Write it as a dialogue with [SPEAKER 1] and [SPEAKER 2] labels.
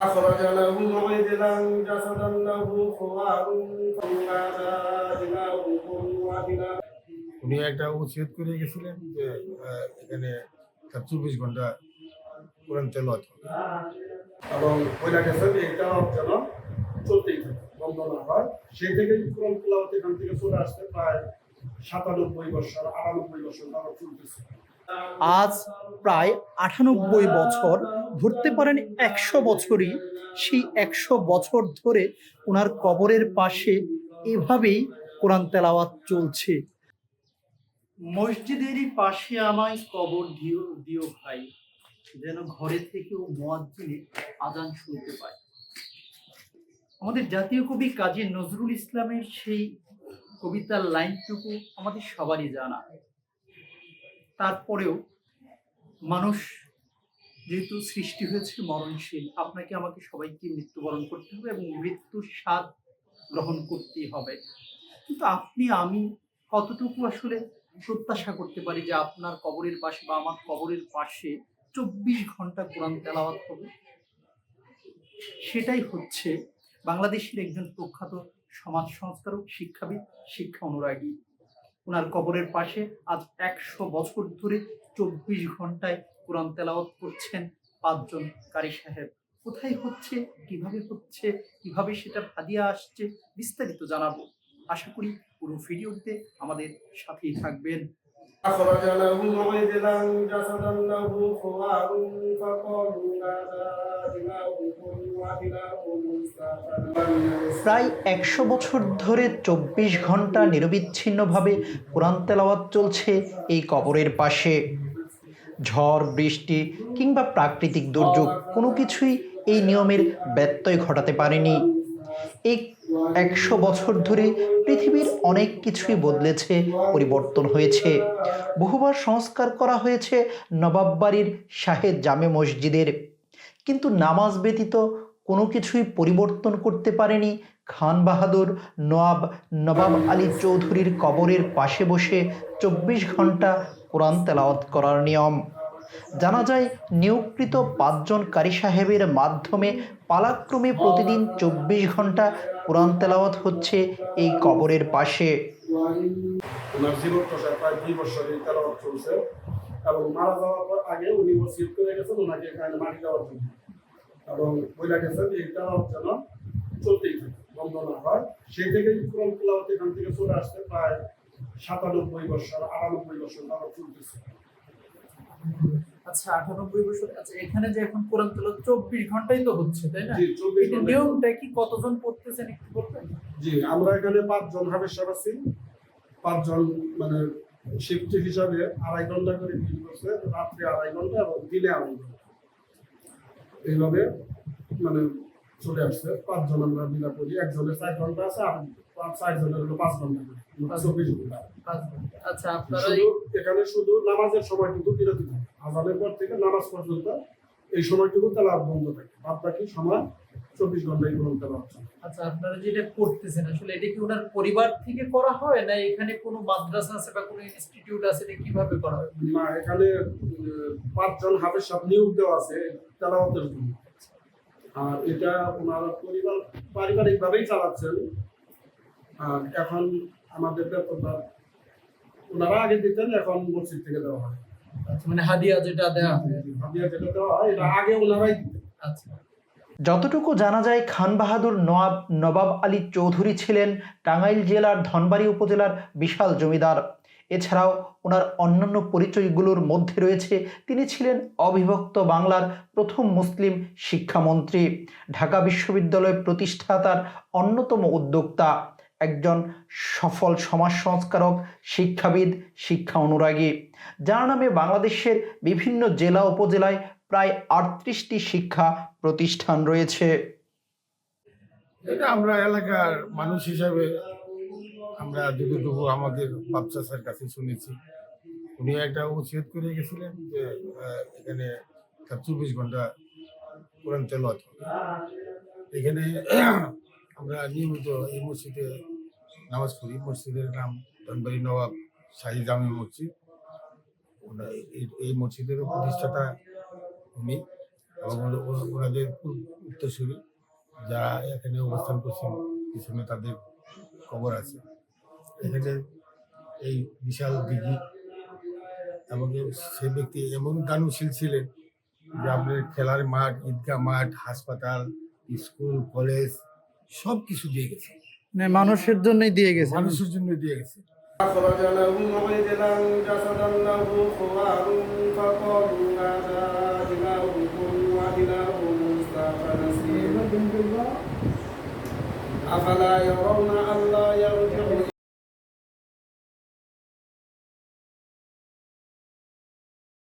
[SPEAKER 1] أخرج له عجلا جسدا له خوار فنادى إلهكم وإله
[SPEAKER 2] উনি একটা উচ্ছেদ করে গেছিলেন যে আহ, এখানে তার চব্বিশ ঘন্টা কোরআন তেলত
[SPEAKER 1] এবং বইলা গেছেন এটা যেন চলতেই থাকে বন্ধ না হয় সেই থেকে কোরআন তেলাওয়াত এখান থেকে চলে আসতে প্রায় সাতানব্বই বছর আটানব্বই বছর যাবত চলতেছে
[SPEAKER 3] আজ প্রায় আটানব্বই বছর ধরতে পারেন একশো বছরই, সেই একশো বছর ধরে ওনার কবরের পাশে এভাবেই কোরআন তেলাওয়াত চলছে। মসজিদেরই পাশে আমায় কবর দিও দিও ভাই, যেন ঘরে থেকেও মোয়াজ্জিনে আজান শুনতে পায়। আমাদের জাতীয় কবি কাজী নজরুল ইসলামের সেই কবিতার লাইনটুকু আমাদের সবারই জানা। তারপরেও মানুষ যেহেতু সৃষ্টি হয়েছে মরণশীল, আপনাকে আমাকে সবাইকে মৃত্যুবরণ করতে হবে এবং মৃত্যুর স্বাদ গ্রহণ করতেই হবে। কিন্তু আপনি, আমি কতটুকু আসলে প্রত্যাশা করতে পারি যে আপনার কবরের পাশে বা আমার কবরের পাশে চব্বিশ ঘণ্টা কোরআন তেলাওয়াত হবে? সেটাই হচ্ছে বাংলাদেশের একজন প্রখ্যাত সমাজ সংস্কারক, শিক্ষাবিদ, শিক্ষা অনুরাগী। ওনার কবরের পাশে আজ একশো বছর ধরে চব্বিশ ঘন্টায় কোরআন তেলাওয়াত করছেন পাঁচজন কারি সাহেব কোথায় হচ্ছে কিভাবে হচ্ছে কিভাবে সেটা ভাদিয়া আসছে বিস্তারিত জানাবো আশা করি পুরো ভিডিওতে আমাদের সাথেই থাকবেন
[SPEAKER 1] أخرج له عجلا جسدا له خوار فقالوا هذا إلهكم وإله موسى فلم
[SPEAKER 3] প্রায় একশো বছর ধরে চব্বিশ ঘন্টা নিরবিচ্ছিন্নভাবে কোরআন তেলাওয়াত চলছে এই কবরের পাশে ঝড়, বৃষ্টি কিংবা প্রাকৃতিক দুর্যোগ কোনো কিছুই এই নিয়মের ব্যত্যয় ঘটাতে পারেনি। এই একশো বছর ধরে পৃথিবীর অনেক কিছুই বদলেছে, পরিবর্তন হয়েছে। বহুবার সংস্কার করা হয়েছে নবাব বাড়ির শাহেদ জামে মসজিদের। কিন্তু নামাজ ব্যতীত কোনো কিছুই পরিবর্তন করতে পারেনি খান বাহাদুর নওয়াব নবাব আলী চৌধুরীর কবরের পাশে বসে চব্বিশ ঘণ্টা কোরআন তেলাওয়াত করার নিয়ম। জানা যায়, নিয়োগকৃত পাঁচজন কারি সাহেবের মাধ্যমে পালাক্রমে প্রতিদিন চব্বিশ ঘণ্টা কোরআন তেলাওয়াত হচ্ছে এই কবরের পাশে।
[SPEAKER 1] চলতেই থাকে, বন্ধ না হয়। সেই থেকে থেকে চলে আসতে প্রায় সাতানব্বই বছর আটানব্বই বছর যাবত চলতেছে।
[SPEAKER 4] আচ্ছা আটানব্বই বছর আচ্ছা এখানে যে এখন কোরআন তেলাওয়াত চব্বিশ ঘন্টাই তো হচ্ছে তাই না? নিয়মটা কি কতজন পড়তেছেন একটু বলবেন?
[SPEAKER 1] জি আমরা এখানে পাঁচজন হাফেজ সাহেব আছি। পাঁচজন মানে শিফট হিসাবে আড়াই ঘণ্টা করে ডিউটি করছে রাত্রে আড়াই ঘণ্টা এবং দিনে আড়াই ঘণ্টা। এইভাবে মানে চলে আসছে পাঁচজন আমরা মিলা করি একজনের চার ঘণ্টা আছে আর পাঁচ চার জনের হলো পাঁচ ঘণ্টা করে মোট চব্বিশ
[SPEAKER 4] ঘণ্টা। আচ্ছা আপনারা
[SPEAKER 1] এখানে শুধু নামাজের সময়টুকু বিরতি থাকে। আজানের পর থেকে নামাজ পর্যন্ত এই সময়টুকু তালা বন্ধ থাকে। বাদ বাকি সময় চব্বিশ ঘন্টায় কোরআন তেলাওয়াত চলে
[SPEAKER 4] আচ্ছা আপনারা যেটা করতেছেন আসলে এটা কি ওনার পরিবার থেকে করা হয় না এখানে কোনো মাদ্রাসা আছে বা কোনো ইনস্টিটিউট আছে এটা কীভাবে করা হয়?
[SPEAKER 1] না এখানে পাঁচজন হাফেজ সাহেব নিয়োগ দেওয়া আছে তেলাওয়াতের জন্য। আর এটা ওনারা পরিবার পারিবারিক ভাবেই চালাচ্ছেন। আর এখন আমাদের বেতনটা ওনারা আগে দিতেন এখন মসজিদ থেকে দেওয়া হয়।
[SPEAKER 4] আচ্ছা, মানে হাদিয়া যেটা দেওয়া হয়।
[SPEAKER 1] হাদিয়া যেটা দেওয়া হয় এটা আগে ওনারাই দিতেন।
[SPEAKER 4] আচ্ছা।
[SPEAKER 3] যতটুকু জানা যায় খান বাহাদুর নওয়াব নবাব আলী চৌধুরী ছিলেন টাঙ্গাইল জেলার ধনবাড়ি উপজেলার বিশাল জমিদার। এছাড়াও ওনার অন্যান্য পরিচয়গুলোর মধ্যে রয়েছে। তিনি ছিলেন অবিভক্ত বাংলার প্রথম মুসলিম শিক্ষামন্ত্রী। ঢাকা বিশ্ববিদ্যালয় প্রতিষ্ঠাতার অন্যতম উদ্যোক্তা, একজন সফল সমাজ সংস্কারক, শিক্ষাবিদ, শিক্ষা অনুরাগী। যার নামে বাংলাদেশের বিভিন্ন জেলা উপজেলায় প্রায় আটত্রিশটি শিক্ষা প্রতিষ্ঠান রয়েছে।
[SPEAKER 2] এটা আমরা এলাকার মানুষ হিসাবে আমরা যতটুকু আমাদের বাচ্চাদের কাছে শুনেছি। উনি একটা উচ্ছেদ করে গেছিলেন যে এখানে চব্বিশ ঘণ্টা কোরআন তেলত এখানে আমরা নিয়মিত এই মসজিদে নামাজ পড়ি। মসজিদের নাম ধনবাড়ি নবাব শাহী জামে মসজিদ। এই- মসজিদের প্রতিষ্ঠাতা উনি এবং ওনাদের উত্তরসূরি যারা এখানে অবস্থান করছেন, পিছনে তাদের কবর আছে। এখানে এই বিশাল দিঘি এবং এ- সে ব্যক্তি এমন দানুশীল ছিলেন যে আপনার খেলার মাঠ ঈদগাহ মাঠ হাসপাতাল স্কুল কলেজ সব কিছু দিয়ে গেছে
[SPEAKER 5] মানে মানুষের জন্যই দিয়ে গেছে
[SPEAKER 2] মানুষের জন্য দিয়ে গেছে
[SPEAKER 1] أخرج لهم عجلا جسدا له خوار فقالوا هذا إلهكم وإله موسى فنسيه أفلا يرون ألا يرجع